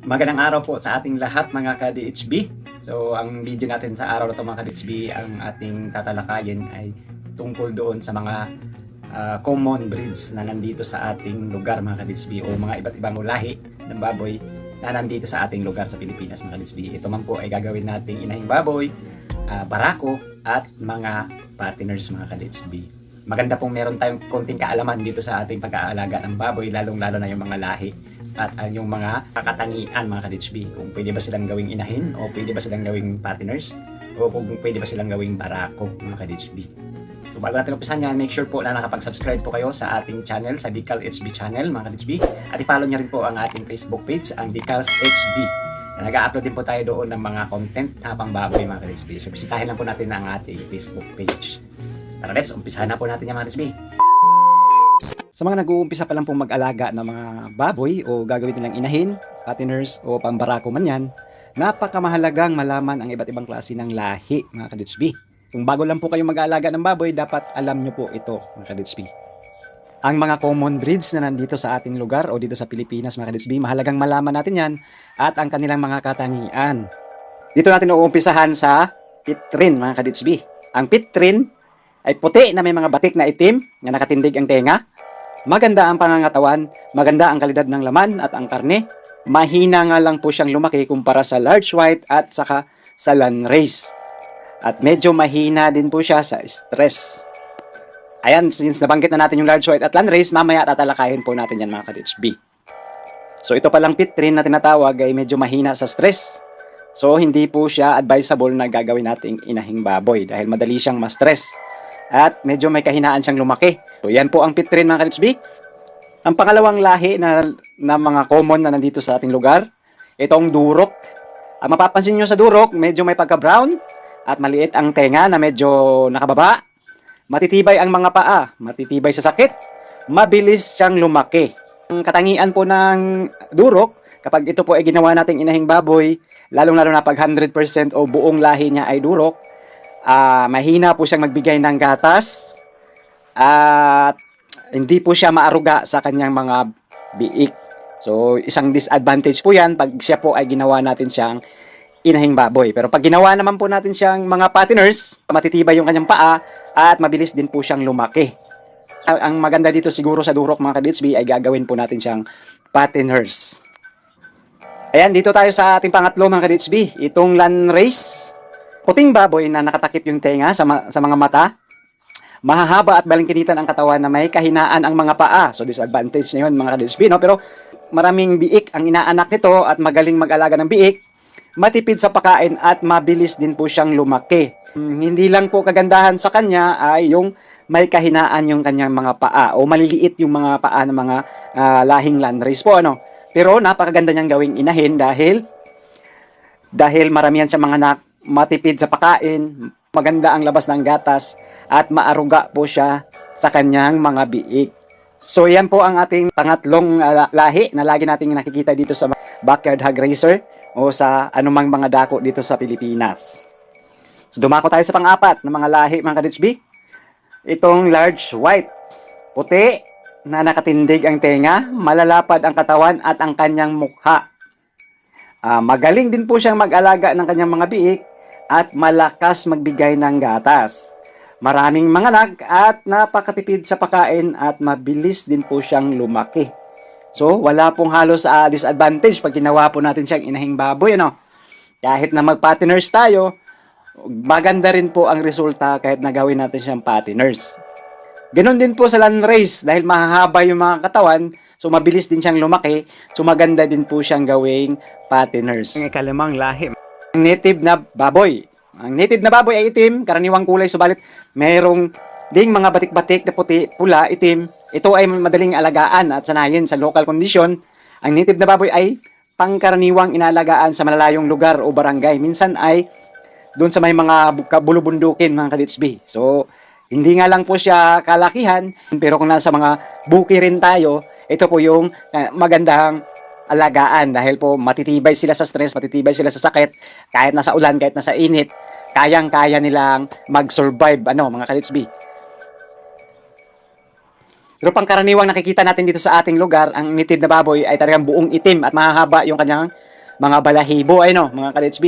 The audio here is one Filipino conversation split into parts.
Magandang araw po sa ating lahat mga ka-DHB. So, ang video natin sa araw na ito mga ka-DHB, ang ating tatalakayin ay tungkol doon sa mga ah, common breeds na nandito sa ating lugar mga ka-DHB o mga iba't ibang lahi ng baboy na nandito sa ating lugar sa Pilipinas mga ka-DHB. Ito man po ay gagawin nating inahing baboy, ah, barako at mga patiners mga ka-DHB. Maganda pong meron tayong konting kaalaman dito sa ating pag-aalaga ng baboy, lalong-lalo na yung mga lahi at uh, yung mga kakatangian mga ka-DHB. Kung pwede ba silang gawing inahin o pwede ba silang gawing patiners o kung pwede ba silang gawing barako mga ka-DHB. So bago natin umpisan yan, make sure po na nakapag-subscribe po kayo sa ating channel, sa Decal HB channel mga ka-DHB. At i-follow niyo rin po ang ating Facebook page, ang Decals HB. Na nag-upload din po tayo doon ng mga content na pang baboy mga ka-DHB. So bisitahin lang po natin ang ating Facebook page. Tara let's, umpisahan na po natin yan mga ka-DHB. Sa mga nag-uumpisa pa lang pong mag-alaga ng mga baboy o gagawin nilang inahin, patiners o pambarako man yan, napakamahalagang malaman ang iba't ibang klase ng lahi mga kaditsbi. Kung bago lang po kayo mag-aalaga ng baboy, dapat alam nyo po ito mga kaditsbi. Ang mga common breeds na nandito sa ating lugar o dito sa Pilipinas mga kaditsbi, mahalagang malaman natin yan at ang kanilang mga katangian. Dito natin uumpisahan sa pitrin mga kaditsbi. Ang pitrin ay puti na may mga batik na itim na nakatindig ang tenga Maganda ang pangangatawan, maganda ang kalidad ng laman at ang karne. Mahina nga lang po siyang lumaki kumpara sa large white at saka sa landrace. At medyo mahina din po siya sa stress. Ayan, since nabanggit na natin yung large white at landrace, mamaya tatalakayin po natin yan mga ka-HB. So ito palang pitrin na tinatawag ay medyo mahina sa stress. So hindi po siya advisable na gagawin nating inahing baboy dahil madali siyang ma-stress at medyo may kahinaan siyang lumaki. So yan po ang pitrin mga kalitsbi. Ang pangalawang lahi na, na mga common na nandito sa ating lugar, itong durok. Ang mapapansin nyo sa durok, medyo may pagka-brown at maliit ang tenga na medyo nakababa. Matitibay ang mga paa, matitibay sa sakit, mabilis siyang lumaki. Ang katangian po ng durok, kapag ito po ay ginawa nating inahing baboy, lalong-lalo na pag 100% o buong lahi niya ay durok, Ah, mahina po siyang magbigay ng gatas at hindi po siya maaruga sa kanyang mga biik. So, isang disadvantage po yan pag siya po ay ginawa natin siyang inahing baboy. Pero pag ginawa naman po natin siyang mga patiners, matitibay yung kanyang paa at mabilis din po siyang lumaki. Ang, maganda dito siguro sa durok mga kaditsby ay gagawin po natin siyang patiners. Ayan, dito tayo sa ating pangatlo mga kaditsby. Itong landrace puting baboy na nakatakip yung tenga sa, ma- sa mga mata. Mahahaba at balingkinitan ang katawan na may kahinaan ang mga paa. So disadvantage na yun mga kadispi, no? Pero maraming biik ang inaanak nito at magaling mag-alaga ng biik. Matipid sa pagkain at mabilis din po siyang lumaki. Hmm, hindi lang po kagandahan sa kanya ay yung may kahinaan yung kanyang mga paa o maliliit yung mga paa ng mga ah, lahing landrace po ano. Pero napakaganda niyang gawing inahin dahil dahil maramihan sa mga nak matipid sa pagkain, maganda ang labas ng gatas, at maaruga po siya sa kanyang mga biik. So yan po ang ating pangatlong uh, lahi na lagi nating nakikita dito sa backyard hog racer o sa anumang mga dako dito sa Pilipinas. So dumako tayo sa pang-apat na mga lahi mga kaditsbi. Itong large white, puti na nakatindig ang tenga, malalapad ang katawan at ang kanyang mukha. Ah, magaling din po siyang mag-alaga ng kanyang mga biik at malakas magbigay ng gatas. Maraming manganak at napakatipid sa pagkain at mabilis din po siyang lumaki. So, wala pong halos uh, disadvantage pag ginawa po natin siyang inahing baboy, ano? Kahit na mag-patiners tayo, maganda rin po ang resulta kahit na gawin natin siyang patiners. Ganon din po sa land race dahil mahahaba yung mga katawan, so mabilis din siyang lumaki, so maganda din po siyang gawing patiners. Ang ikalimang lahi, native na baboy. Ang native na baboy ay itim, karaniwang kulay, subalit mayroong ding mga batik-batik na puti, pula, itim. Ito ay madaling alagaan at sanayin sa local condition. Ang native na baboy ay pangkaraniwang inalagaan sa malalayong lugar o barangay. Minsan ay doon sa may mga bulubundukin mga kaditsbi. So, hindi nga lang po siya kalakihan, pero kung nasa mga buki rin tayo, ito po yung uh, magandang alagaan dahil po matitibay sila sa stress, matitibay sila sa sakit, kahit nasa ulan, kahit nasa init, kayang-kaya nilang mag-survive, ano, mga kalitsbi. Pero pangkaraniwang nakikita natin dito sa ating lugar, ang native na baboy ay talagang buong itim at mahahaba yung kanyang mga balahibo, ay no, mga ka-HB.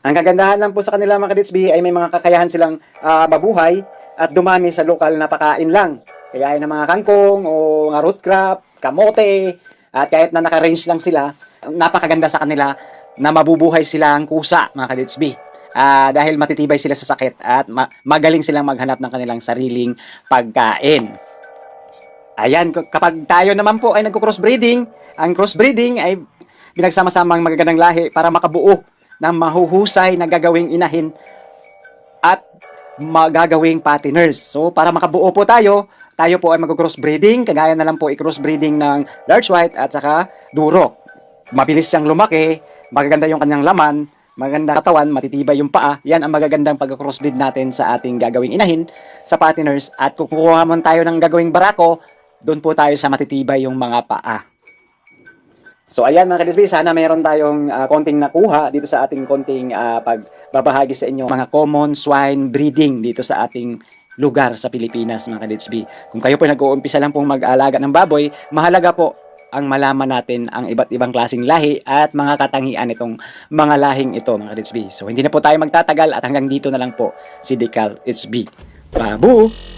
Ang kagandahan lang po sa kanila mga ka-HB ay may mga kakayahan silang ah, mabuhay at dumami sa lokal na pakain lang. Kaya ng mga kangkong o mga root crop, kamote, at kahit na naka-range lang sila, napakaganda sa kanila na mabubuhay sila ang kusa, mga ka-HB. Ah, dahil matitibay sila sa sakit at ma- magaling silang maghanap ng kanilang sariling pagkain. Ayan, kapag tayo naman po ay nagko-crossbreeding, ang crossbreeding ay pinagsama-samang magagandang lahi para makabuo ng mahuhusay na gagawing inahin at magagawing patiners. So, para makabuo po tayo, tayo po ay mag-crossbreeding, kagaya na lang po i-crossbreeding ng large white at saka durok. Mabilis siyang lumaki, magaganda yung kanyang laman, maganda katawan, matitibay yung paa. Yan ang magagandang pag-crossbreed natin sa ating gagawing inahin sa patiners at kukuha man tayo ng gagawing barako, doon po tayo sa matitibay yung mga paa. So ayan mga kadisbi, sana mayroon tayong ah, konting nakuha dito sa ating konting ah, pagbabahagi sa inyo mga common swine breeding dito sa ating lugar sa Pilipinas mga kadisbi. Kung kayo po nag-uumpisa lang pong mag-alaga ng baboy, mahalaga po ang malaman natin ang iba't ibang klasing lahi at mga katangian itong mga lahing ito mga kadisbi. So hindi na po tayo magtatagal at hanggang dito na lang po si Decal HB. Babu!